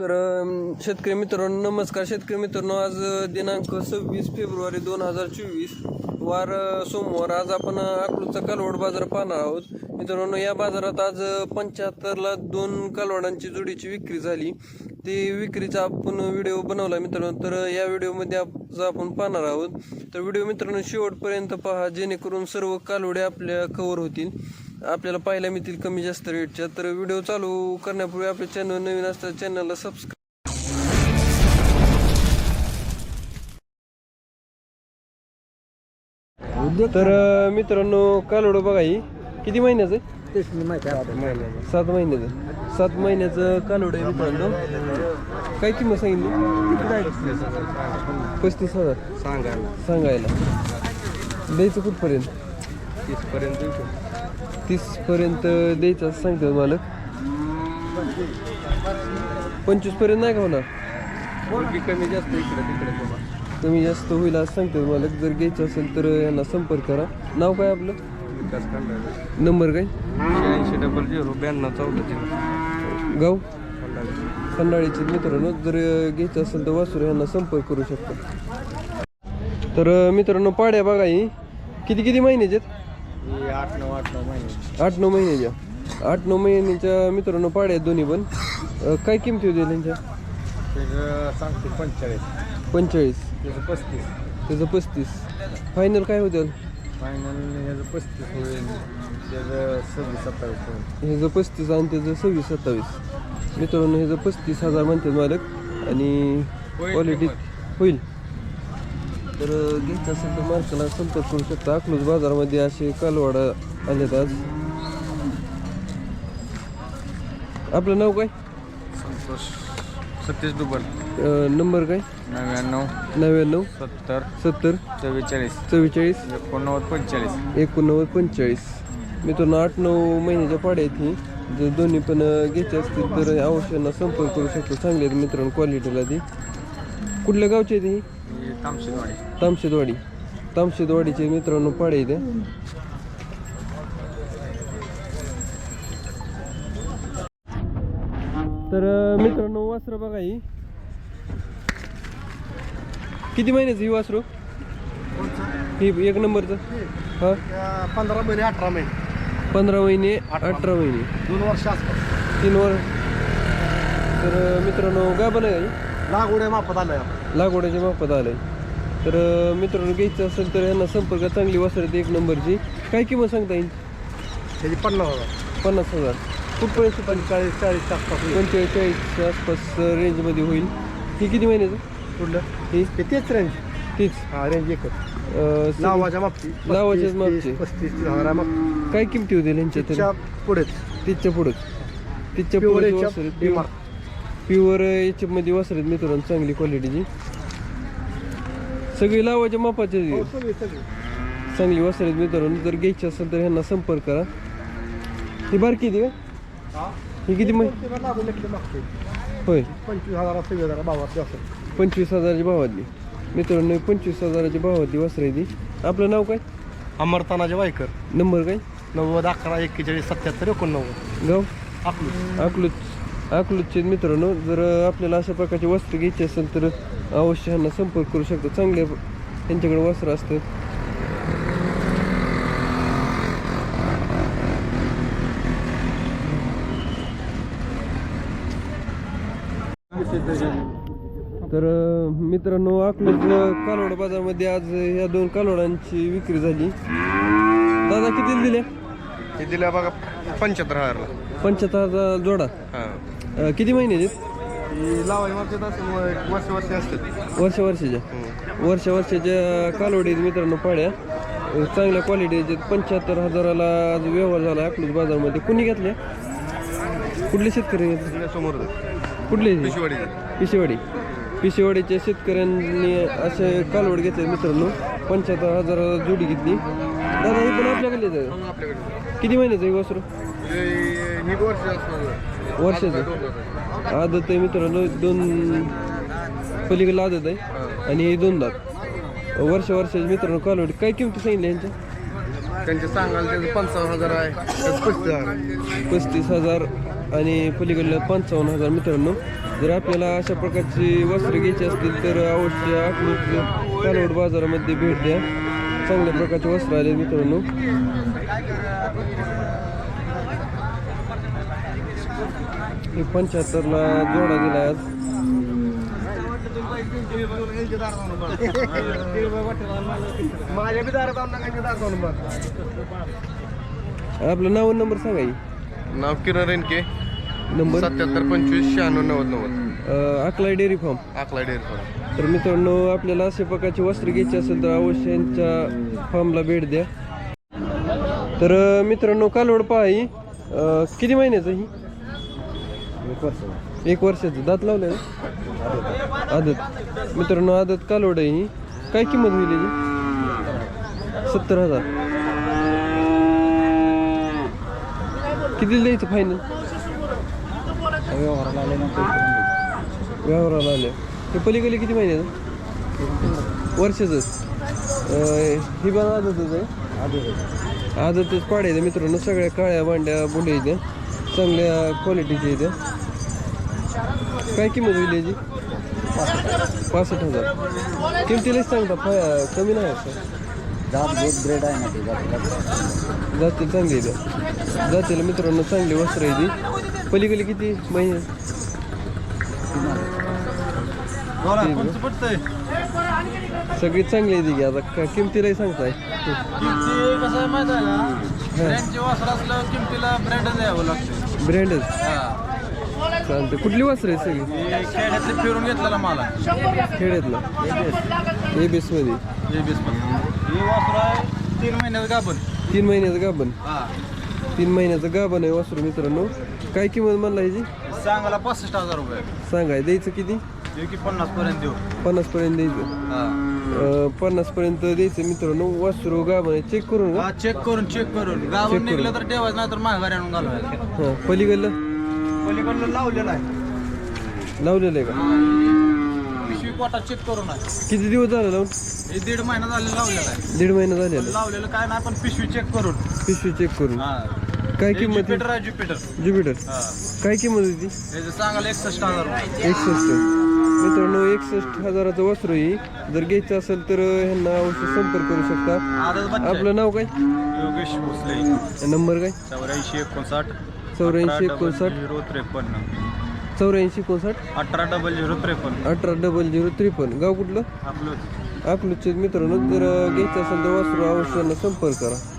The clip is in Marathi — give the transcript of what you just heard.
तर शेतकरी मित्रांनो नमस्कार. शेतकरी मित्रांनो आज दिनांक सव्वीस फेब्रुवारी दोन हजार चोवीस वार सोमवार. आज आपण अं, अकलूजचा कालवड बाजार पाहणार आहोत. मित्रांनो या बाजारात आज पंच्याहत्तरला दोन कालवडांची जोडीची विक्री झाली. ती विक्रीचा आपण व्हिडिओ बनवला मित्रांनो तर या व्हिडिओमध्ये आपण पाहणार आहोत. तर व्हिडिओ मित्रांनो शेवटपर्यंत पहा जेणेकरून सर्व कालवडे आपल्या कव्हर होतील. आपल्याला पाहायला मिळतील कमी जास्त रेटच्या. तर व्हिडिओ चालू करण्यापूर्वी आपल्या चॅनल नवीन असतात चॅनलला सबस्क्राईब तर मित्रांनो कालवडं बघा ही. किती महिन्याचं आहे? सात महिन्याचं. सात महिन्याचं. कालवड आहे मित्रांनो. काय किंमत सांगितली? पस्तीस हजार. सांगायला. सांगायला. द्यायचं कुठपर्यंत? तीसपर्यंत देऊ तीस पर्यंत द्यायचं असं सांगतो मालक. पंचवीसपर्यंत नाही का होणार? कमी जास्त इकडे तिकडे बाबा कमी जास्त होईल असं सांगतो मालक. जर घ्यायचं असेल तर यांना संपर्क करा. नाव काय आपलं? विकास खंडाळे नंबर काय? शहाऐंशी डबल झिरो ब्याण्णव चौदा गाव? खंडाळे. खंडाळीचे मित्रांनो जर घ्यायचं असेल तर वासुर यांना संपर्क करू शकता. तर मित्रांनो पाड्या बघा ही. किती किती महिन्याचे आहेत? आठ नऊ आठ नऊ महिने. आठ नऊ महिन्याच्या आठ नऊ महिन्याच्या मित्रांनो पाड्या आहेत दोन्ही पण. अं, काय किमती होती त्यांच्या? त्याचं सांगते पंचेचाळीस. पंचेचाळीस. त्याचं पस्तीस. त्याचं पस्तीस. फायनल काय होतं? फायनल ह्याचं पस्तीस होईल. त्याचं सव्वीस सत्तावीस होईल. ह्याचं पस्तीस आणि त्याचं सव्वीस सत्तावीस. मित्रांनो ह्याचं पस्तीस हजार म्हणतात मालक. आणि क्वालिटी. होईल. तर घ्यायचं असेल तर मालकाला संपर्क करू शकता. अकलूज बाजारामध्ये असे कालवाडा आलेत आज. आपलं नाव काय? संतोष. सतीश डुबल. अं, नंबर काय? नव्याण्णव. नव्याण्णव. सत्तर. सत्तर. चव्वेचाळीस. चव्वेचाळीस. एकोणनव्वद पंचेचाळीस. एकोणनव्वद पंचेचाळीस. मित्रांनो आठ नऊ महिन्याच्या पाड्या आहेत ही. जर दोन्ही पण अं, घ्यायचे असतील तर अवश्यांना संपर्क करू शकतो. चांगले आहेत मित्रांनो क्वालिटीला ती कुठल्या गावची आहे ती तामशेदवाडी. तामशेदवाडी. तामशेदवाडीचे मित्रांनो पाडे इथे. तर मित्रांनो वासरं बघा ही. किती महिन्याचं ही वासरू? ही एक नंबरचं. हा. पंधरा महिने अठरा महिने. पंधरा महिने अठरा. महिने. दोन वर्ष तीन वर तर मित्रांनो गाभण आहे का ही? लागवड्या मापात आलंय लागवडाच्या मापात आलंय. तर अं, मित्रांनो घ्यायचं असेल तर यांना संपर्क चांगली वासरत एक नंबरची. काय किंमत सांगता येईल? त्याची पन्नास हजार. पन्नास हजार. कुठपर्यंत पंचेचाळीस चाळीस आसपास. पंचेचाळीस चाळीसच्या आसपास रेंजमध्ये होईल. ही किती महिन्याचं? कुठलं? ही? तेच रेंज तीच. हा रेंज एकच. लावाच्या मागची. लावाच्याच मागची. तीस, पस्तीस काय किमती होतील यांच्या तिच्या तरी पुढेच. तीसच्या पुढं प्युअर याच्यामध्ये वासर आहेत मित्रांनो चांगली क्वालिटीची सगळी लावाच्या मापाचे हो, चांगली वासर आहेत मित्रांनो जर घ्यायची असेल तर ह्यांना संपर्क करा. ही बारकी ती का? हा? किती होय. पंचवीस हजार सव्वीस हजार भावात असं. पंचवीस हजाराची भावातली. मित्रांनो पंचवीस हजाराची भावातली वस्त्र आहे ती आपलं नाव काय? अमरतानाचे वायकर. नंबर काय? नव्वद अकरा एक्केचाळीस सत्याहत्तर एकोणनव्वद. गाव? आपलं अकलूज. अकलूजचे मित्रांनो जर आपल्याला अशा प्रकारचे वस्त्र घ्यायचे असेल तर अवश्य ह्यांना संपर्क करू शकतो. चांगले त्यांच्याकडे वस्त्र असतं तर मित्रांनो अकलूज कालोड बाजारमध्ये आज या दोन कालोडांची विक्री झाली. दादा किती दिल्या? दिल्या बघा? पंच्याहत्तर हजारला. पंच्याहत्तर हजार जोडा. हां. अं, किती लावाय मागच्यात असं वर्ष वर्ष असतात. वर्ष वर्षाच्या वर्ष वर्षाच्या कालवडी आहेत मित्रांनो पाड्या. अं, चांगल्या क्वालिटीचे पंच्याहत्तर हजाराला आज व्यवहार झाला अकलूज बाजारमध्ये. कुणी घेतल्या? कुठले शेतकरी घेतले समोर कुठले पिशवाडी. पिशेवाडी. पिशेवाडीच्या शेतकऱ्यांनी असे कालवड घेतले मित्रांनो. पंच्याहत्तर हजाराला जोडी घेतली. दादा ही पण आपल्याकडे आहे. आपल्याकडे किती महिन्याचं आहे वासरू? ही वर्ष असणार वर्षाचं? आदत आहे मित्रांनो दोन पलीकडला आदत आहे आणि हे दोन दात. वर्ष वर्षाचे मित्रांनो कालवडी काय किमती सांगितली यांच्या? त्यांचे सांगाल त्याचं पंचावन्न हजार आहे. त्याचं पस्तीस हजार पस्तीस हजार आणि पलीकडलं पंचावन्न हजार मित्रांनो. जर आपल्याला अशा प्रकारची वस्त्रे घ्यायची असतील तर अवश्य अकलूज कालवड बाजारामध्ये भेट द्या. चांगल्या प्रकारचे वस्त्र आले मित्रांनो. हे पंच्याहत्तरला जोडा दिला आज. आपलं नाव आणि नंबर सांगा की. नाव किरण रेनके नंबर? सत्याहत्तर पंचवीस शहाण्णव नव्वद नव्वद. अं, अकलाई डेअरी फार्म. अकला डेअरी फार्म. तर मित्रांनो आपल्याला अशा प्रकारची वस्त्र घ्यायची असेल तर अवश्य यांच्या फार्मला भेट द्या. तर अं, मित्रांनो कालवड पहा ही अं, किती महिन्याचं ही? एक वर्ष एक वर्षाचं. दात लावलं आदत. मित्रांनो आदत कालवड आहे ही? काय किंमत होईल याची? सत्तर हजार. किती द्यायचं फायनल व्यवहाराला आल्यानंतर व्यवहाराला आले. हे पलीकडे किती महिन्याचं वर्षाचंच अं, ही पण आदतच आहे. आदतच. पाडायचं मित्रांनो. सगळ्या काळ्या भांड्या बुंड्या इथे चांगल्या क्वालिटीच्या इथे काय किंमत होईल याची? पासष्ट हजार. किमतीलाच सांगता फा कमी नाही असं. जात ग्रेड आहे ना ते जात जातील चांगली इथं जातील मित्रांनो चांगली वस्त्र आहे ती. पलीकडे किती महिने? सगळी चांगली आहे ती की आता का किमतीलाही सांगताय. कसं आहे माहिती आहे ब्रँडची वासर असल्यावर किमतीला ब्रँड द्यावं लागतं. ब्रँडच हा. चालते कुठली वस्त्र आहे सगळी? खेड्यातले फिरून घेतलेला माल खेड्यातला? ए बेस मध्ये. हे बेस हे वासर तीन महिन्याचं गाभण. तीन महिन्याचं हा. तीन महिन्याचं गाभण आहे वासरू मित्रांनो. काय किंमत म्हणला ह्याची सांगायला पासष्ट हजार रुपये. सांगाय द्यायचं किती? हे की पन्नास पर्यंत देऊ. पन्नास पर्यंत द्यायचं. हा. पन्नास पर्यंत द्यायचं मित्रांनो. वासरू गाभण आहे. चेक करून का हा चेक करून चेक करून. गावात करून. निघलं तर ठेवायचं नाही तर माघारी आणून घालवायचं. हां पलीकडलं? लावलेलं आहे. लावलेलं आहे का? पिशवी पोटात चेक करून आहे. किती दिवस झालं लावून? हे दीड महिना झाले लावलेलं आहे. दीड महिना झालेला लावलेलं काय नाही पण पिशवी चेक करून. पिशवी चेक करून. हा. काय हे किंमत ज्युपिटर आहे? ज्युपिटर ज्युपिटर हा. काय किंमत होती सांगायला एकसष्ट हजार रुपये. एकसष्ट. मित्रांनो एकसष्ट हजाराचं वस्त्र ही जर घ्यायचं असेल तर ह्यांना अवश्य संपर्क करू शकता. बच्चा आपलं नाव काय. योगेश भोसले. नंबर काय? चौऱ्याऐंशी एकोणसाठ. चौऱ्याऐंशी एकोणसाठ झिरो त्रेपन्न. चौऱ्याऐंशी एकोणसाठ अठरा डबल झिरो त्रेपन्न. अठरा डबल झिरो त्रेपन्न. गाव कुठलं? आपलं आपलं मित्रांनो. जर घ्यायचं असेल तर वासरू अवश्य यांना संपर्क करा.